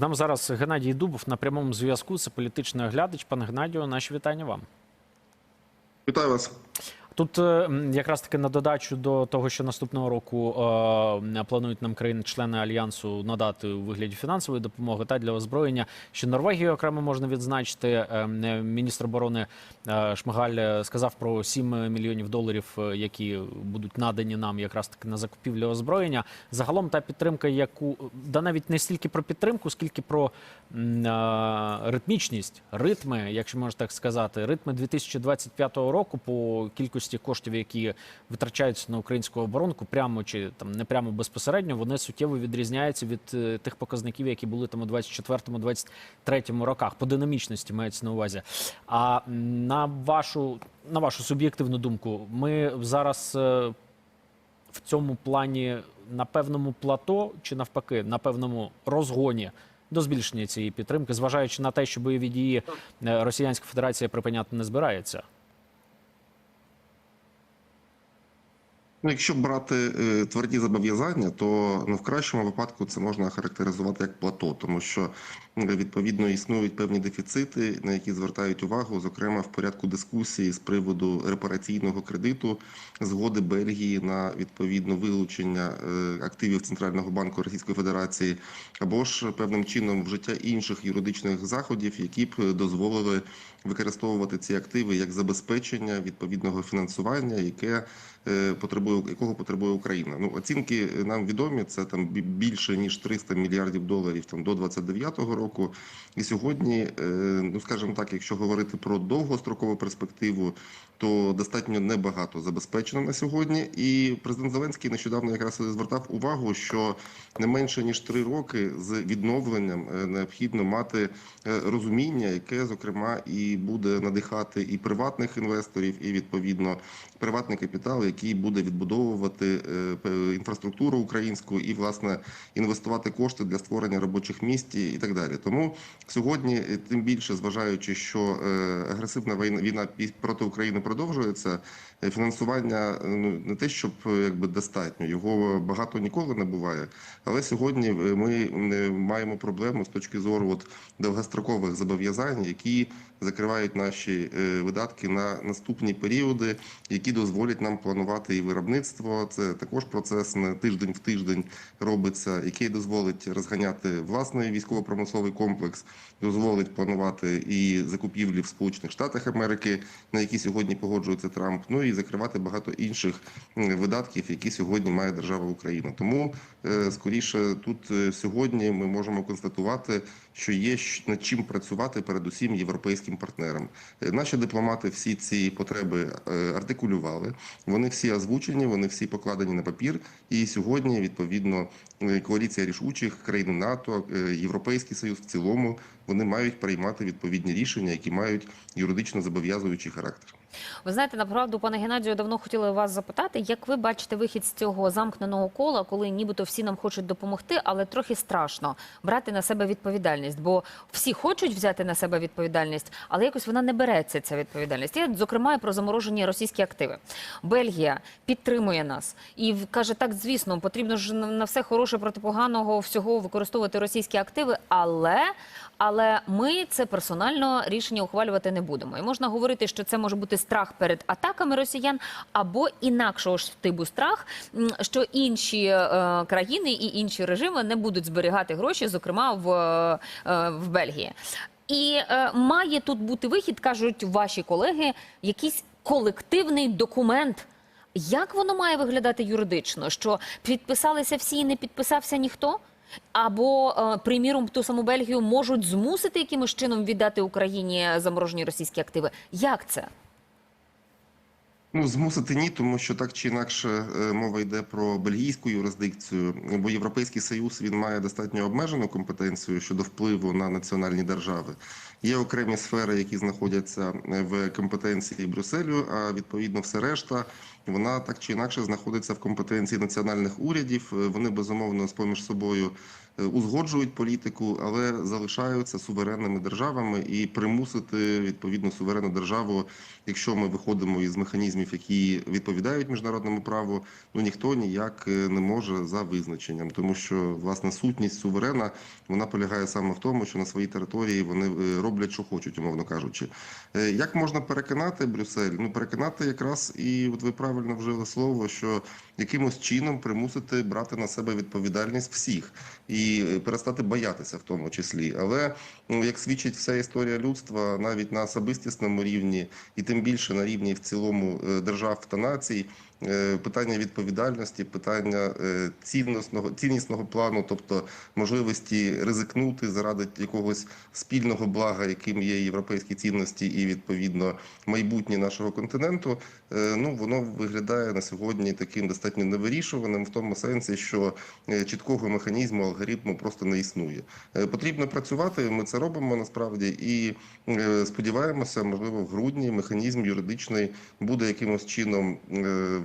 З нами зараз Геннадій Дубов на прямому зв'язку. Це політичний оглядач. Пане Геннадію, наші вітання вам. Вітаю вас. Тут е, якраз таки на додачу до того, що наступного року е, планують нам країни-члени альянсу надати у вигляді фінансової допомоги та для озброєння. Що Норвегію окремо можна відзначити. Е, Міністр оборони е, Шмигаль е, сказав про 7 мільйонів доларів, е, які будуть надані нам якраз таки на закупівлю озброєння. Загалом та підтримка, яку да навіть не стільки про підтримку, скільки про е, ритмічність, ритми, якщо можна так сказати, ритми 2025 року по кількості коштів, які витрачаються на українську оборонку, прямо чи там не прямо безпосередньо, вони суттєво відрізняються від е, тих показників, які були там у 24-23 роках. По динамічності мається на увазі. А на вашу на вашу суб'єктивну думку, ми зараз. е, в цьому плані на певному плато чи навпаки на певному розгоні до збільшення цієї підтримки, зважаючи на те, що бойові дії е, Росіянська Федерація припиняти не збирається. Ну, якщо брати е, тверді зобов'язання, то ну, в кращому випадку це можна характеризувати як плато, тому що відповідно існують певні дефіцити, на які звертають увагу, зокрема в порядку дискусії з приводу репараційного кредиту, згоди Бельгії на відповідно вилучення е, активів Центрального банку Російської Федерації, або ж певним чином вжиття інших юридичних заходів, які б дозволили використовувати ці активи як забезпечення відповідного фінансування, яке е, потребує якого потребує Україна. Ну оцінки нам відомі. Це там більше ніж 300 мільярдів доларів там до 29-го року. І сьогодні, е, ну скажімо так, якщо говорити про довгострокову перспективу, то достатньо небагато забезпечено на сьогодні. І президент Зеленський нещодавно якраз звертав увагу, що не менше ніж три роки з відновленням е, необхідно мати е, розуміння, яке зокрема і буде надихати і приватних інвесторів, і відповідно приватний капітал, який буде відбудовувати е, інфраструктуру українську і власне інвестувати кошти для створення робочих місць і так далі. Тому сьогодні, е, тим більше зважаючи, що е, агресивна війна проти України продовжується. Фінансування ну не те, щоб якби достатньо, його багато ніколи не буває. Але сьогодні ми маємо проблему з точки зору от довгострокових зобов'язань, які закривають наші видатки на наступні періоди, які дозволять нам планувати і виробництво. Це також процес не тиждень в тиждень робиться, який дозволить розганяти власний військово-промисловий комплекс, дозволить планувати і закупівлі в Сполучених Штатах Америки, на які сьогодні погоджується Трамп. Ну і закривати багато інших видатків, які сьогодні має держава Україна. Тому е, скоріше тут е, сьогодні ми можемо констатувати, що є над чим працювати передусім європейським партнерам. Е, Наші дипломати всі ці потреби е, артикулювали. Вони всі озвучені, вони всі покладені на папір. І сьогодні, відповідно, е, коаліція рішучих країн НАТО, е, Європейський Союз в цілому вони мають приймати відповідні рішення, які мають юридично зобов'язуючий характер. Ви знаєте, направду, пане Геннадію, давно хотіли вас запитати, як ви бачите вихід з цього замкненого кола, коли нібито всі нам хочуть допомогти, але трохи страшно брати на себе відповідальність, бо всі хочуть взяти на себе відповідальність, але якось вона не береться. Ця відповідальність. Я зокрема про заморожені російські активи. Бельгія підтримує нас і каже: так, звісно, потрібно ж на все хороше проти поганого всього використовувати російські активи, але. Але ми це персонально рішення ухвалювати не будемо. І можна говорити, що це може бути страх перед атаками росіян, або інакшого ж типу страх, що інші е, країни і інші режими не будуть зберігати гроші, зокрема в, е, в Бельгії. І е, має тут бути вихід, кажуть ваші колеги, якийсь колективний документ. Як воно має виглядати юридично? Що підписалися всі і не підписався ніхто? Або, е, приміром, ту саму Бельгію можуть змусити якимось чином віддати Україні заморожені російські активи. Як це? Ну, змусити ні, тому що так чи інакше е, мова йде про бельгійську юрисдикцію, бо Європейський Союз він має достатньо обмежену компетенцію щодо впливу на національні держави. Є окремі сфери, які знаходяться е, в компетенції Брюсселю, а відповідно все решта вона так чи інакше знаходиться в компетенції національних урядів. Е, Вони безумовно з поміж собою узгоджують політику, але залишаються суверенними державами і примусити відповідно суверенну державу, якщо ми виходимо із механізмів, які відповідають міжнародному праву, ну ніхто ніяк е, не може за визначенням, тому що власне сутність суверена вона полягає саме в тому, що на своїй території вони е, роблять, що хочуть, умовно кажучи. Е, Як можна переконати Брюссель? Ну переконати якраз і от ви правильно вжили слово, що якимось чином примусити брати на себе відповідальність всіх і е, перестати боятися в тому числі. Але ну, як свідчить вся історія людства, навіть на особистісному рівні, і тим більше на рівні в цілому е, держав та націй. Е, Питання відповідальності, питання е, цінностного ціннісного плану, тобто можливості ризикнути заради якогось спільного блага, яким є європейські цінності, і відповідно майбутнє нашого континенту. е, Ну воно виглядає на сьогодні таким достатньо невирішуваним в тому сенсі, що чіткого механізму алгоритму просто не існує. Потрібно працювати. Ми це робимо насправді і сподіваємося, можливо, в грудні механізм юридичний буде якимось чином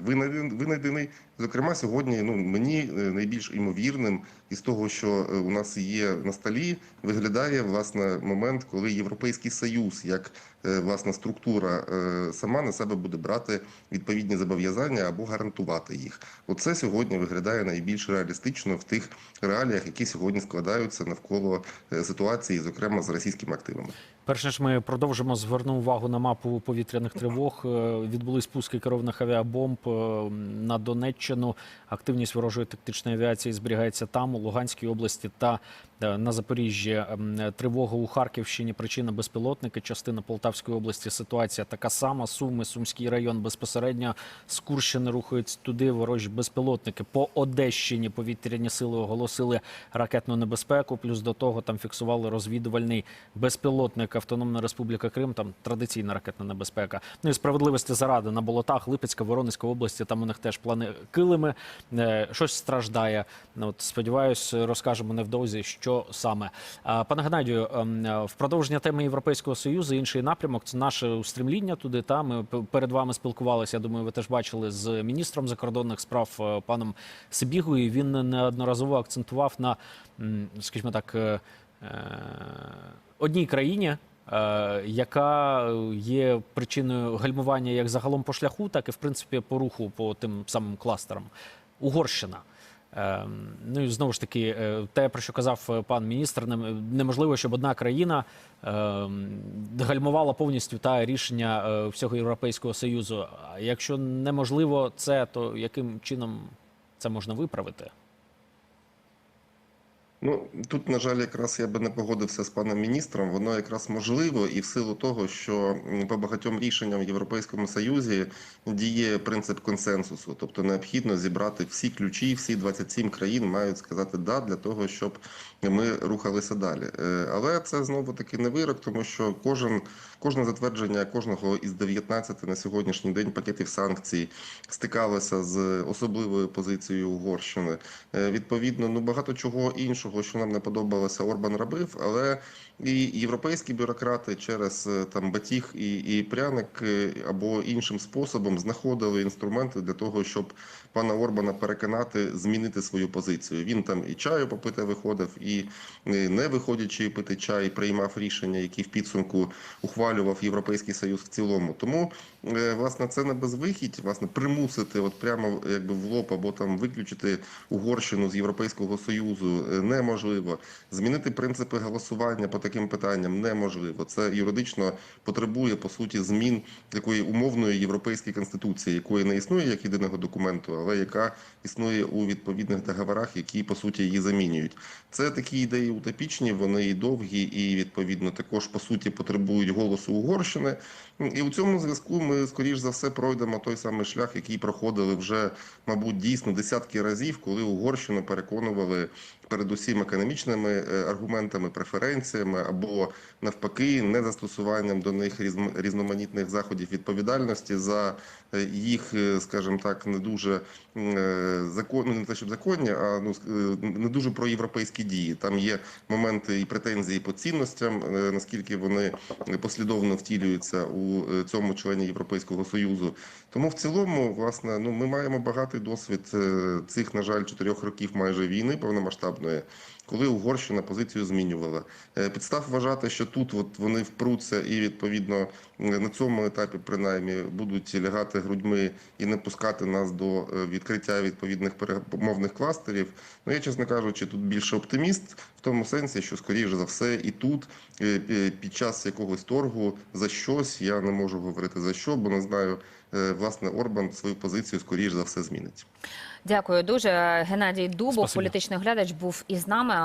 винайдений. Зокрема, сьогодні ну мені е, найбільш імовірним із того, що е, у нас є на столі, виглядає власне момент, коли Європейський Союз, як е, власна структура, е, сама на себе буде брати відповідні зобов'язання або гарантувати їх. Оце сьогодні виглядає найбільш реалістично в тих реаліях, які сьогодні складаються навколо ситуації, зокрема з російськими активами. Перш ніж ми продовжимо, зверну увагу на мапу повітряних тривог. Е, Відбулись пуски керованих авіабомб на Донеччину. Активність ворожої тактичної авіації зберігається там, у Луганській області та е, на Запоріжжі. Тривога у Харківщині. Причина безпілотники. Частина Полтавської області. Ситуація така сама. Суми, Сумський район безпосередньо з Курщини рухаються туди. Ворожі безпілотники по Одещині. Повітряні сили оголосили ракетну небезпеку. Плюс до того там фіксували розвідувальний безпілотник Автономна Республіка Крим. Там традиційна ракетна небезпека. Ну і справедливості заради на болотах Липецька, Воронезька області. Там у них теж плани килими. Е, Щось страждає. Ну, От сподіваюсь, розкажемо невдовзі, що саме. Пане Геннадію, ем, в продовження теми Європейського союзу інший напрямок це наше устремління туди. Та ми перед вами спілкувалися. Я думаю, ви теж бачили з міністром закордонних справ е, паном Сибігою. Він неодноразово акцентував на, скажімо так, е, е, одній країні. Яка є причиною гальмування як загалом по шляху, так і в принципі по руху по тим самим кластерам. Угорщина. Ем, Ну і знову ж таки, е, те, про що казав е, пан міністр, неможливо, щоб одна країна ем, гальмувала повністю та рішення е, всього Європейського Союзу. А якщо неможливо це, то яким чином це можна виправити? Ну тут, на жаль, якраз я би не погодився з паном міністром. Воно якраз можливо, і в силу того, що по багатьом рішенням в Європейському Союзі діє принцип консенсусу, тобто необхідно зібрати всі ключі, всі 27 країн мають сказати да для того, щоб ми рухалися далі. Е, Але це знову таки не вирок, тому що кожен кожне затвердження кожного із 19 на сьогоднішній день пакетів санкцій стикалося з особливою позицією Угорщини. Е, Відповідно, ну багато чого іншого, що нам не подобалося, Орбан робив, але і європейські бюрократи через е, там батіг і, і пряник е, або іншим способом знаходили інструменти для того, щоб пана Орбана переконати змінити свою позицію. Він там і чаю попити виходив, і е, не виходячи пити чай, приймав рішення, які в підсумку ухвалював Європейський Союз в цілому. Тому власне це не безвихідь, власне, примусити, от прямо якби в лоб або там виключити Угорщину з Європейського Союзу е, неможливо. Змінити принципи голосування по таким питанням неможливо. Це юридично потребує по суті змін такої умовної європейської конституції, якої не існує як єдиного документу, але яка існує у відповідних договорах, які по суті її замінюють. Це такі ідеї утопічні, вони і довгі, і відповідно також по суті потребують голосу Угорщини. І у цьому зв'язку ми скоріш за все пройдемо той самий шлях, який проходили вже, мабуть, дійсно десятки разів, коли Угорщину переконували передусім економічними е, аргументами, преференціями або навпаки незастосуванням до них різноманітних заходів відповідальності за е, їх, е, скажімо так, не дуже законні, не те, щоб законні, а ну не дуже проєвропейські дії. Там є моменти і претензії по цінностям, наскільки вони послідовно втілюються у цьому члені Європейського союзу. Тому в цілому, власне, ну ми маємо багатий досвід цих, на жаль, чотирьох років майже війни повномасштабної. Коли Угорщина позицію змінювала. Е, Підстав вважати, що тут от вони впруться і відповідно на цьому етапі принаймні будуть лягати грудьми і не пускати нас до е, відкриття відповідних перемовних кластерів. Ну я, чесно кажучи, тут більше оптиміст в тому сенсі, що скоріше за все і тут е, під час якогось торгу за щось я не можу говорити за що, бо не знаю. Е, Власне, Орбан свою позицію скоріш за все змінить. Дякую дуже. Геннадій Дубов, Спасибо. політичний глядач, був із нами.